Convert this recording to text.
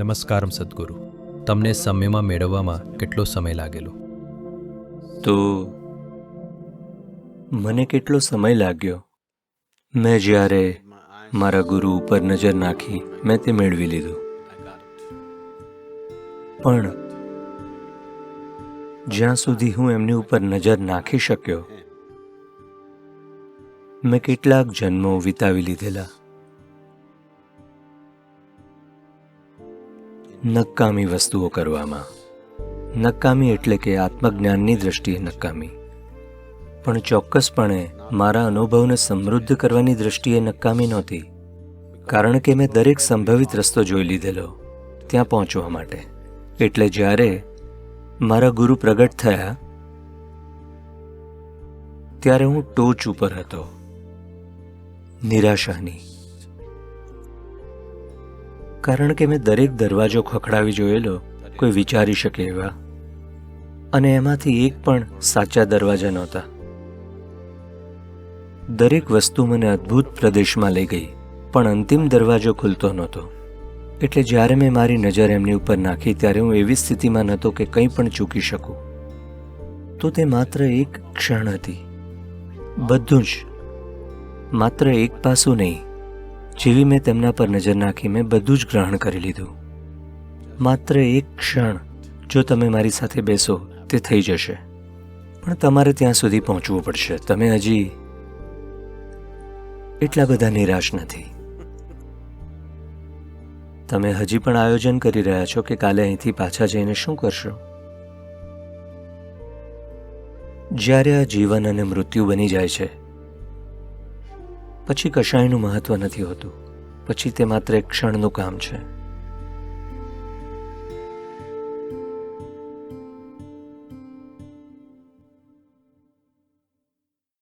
નમસ્કારમ સદગુરુ. તમને સમયમાં મેળવવામાં કેટલો સમય લાગેલો? તો મને કેટલો સમય લાગ્યો? મેં જ્યારે મારા ગુરુ ઉપર નજર નાખી, મેં તે મેળવી લીધું. પણ જ્યાં સુધી હું એમની ઉપર નજર નાખી શક્યો, મેં કેટલાક જન્મો વિતાવી લીધેલા. નકામી વસ્તુઓ કરવામાં. નકામી એટલે કે આત્મજ્ઞાનની દ્રષ્ટિએ નકામી. પણ ચોક્કસપણે મારા અનુભવને સમૃદ્ધ કરવાની દ્રષ્ટિએ નકામી નહોતી, કારણ કે મેં દરેક સંભવિત રસ્તો જોઈ લીધેલો, ત્યાં પહોંચવા માટે. એટલે જ્યારે મારા ગુરુ પ્રગટ થયા, ત્યારે હું ટોચ ઉપર હતો. નિરાશાની કારણ કે મેં દરેક દરવાજો ખખડાવી જોયેલો, કોઈ વિચારી શકે એવા. અને એમાંથી એક પણ સાચા દરવાજા નહોતા. દરેક વસ્તુ મને અદ્ભુત પ્રદેશમાં લઈ ગઈ, પણ અંતિમ દરવાજો ખુલતો નહોતો. એટલે જ્યારે મેં મારી નજર એમની ઉપર નાખી, ત્યારે હું એવી સ્થિતિમાં નહોતો કે કંઈ પણ ચૂકી શકું. તો તે માત્ર એક ક્ષણ હતી. બધું જ. માત્ર એક પાસું નહીં. જેવી મેં તેમના પર નજર નાખી મેં બધું જ ગ્રહણ કરી લીધું. માત્ર એક ક્ષણ જો તમે મારી સાથે બેસો, તે થઈ જશે. પણ તમારે ત્યાં સુધી પહોંચવું પડશે. તમે હજી એટલા બધા નિરાશ નથી. તમે હજી પણ આયોજન કરી રહ્યા છો કે કાલે અહીંથી પાછા જઈને શું કરશો? જ્યારે આ જીવન અને મૃત્યુ બની જાય છે પછી કશાયનું મહત્વ નથી હોતું. પછી તે માત્ર એક ક્ષણનું કામ છે.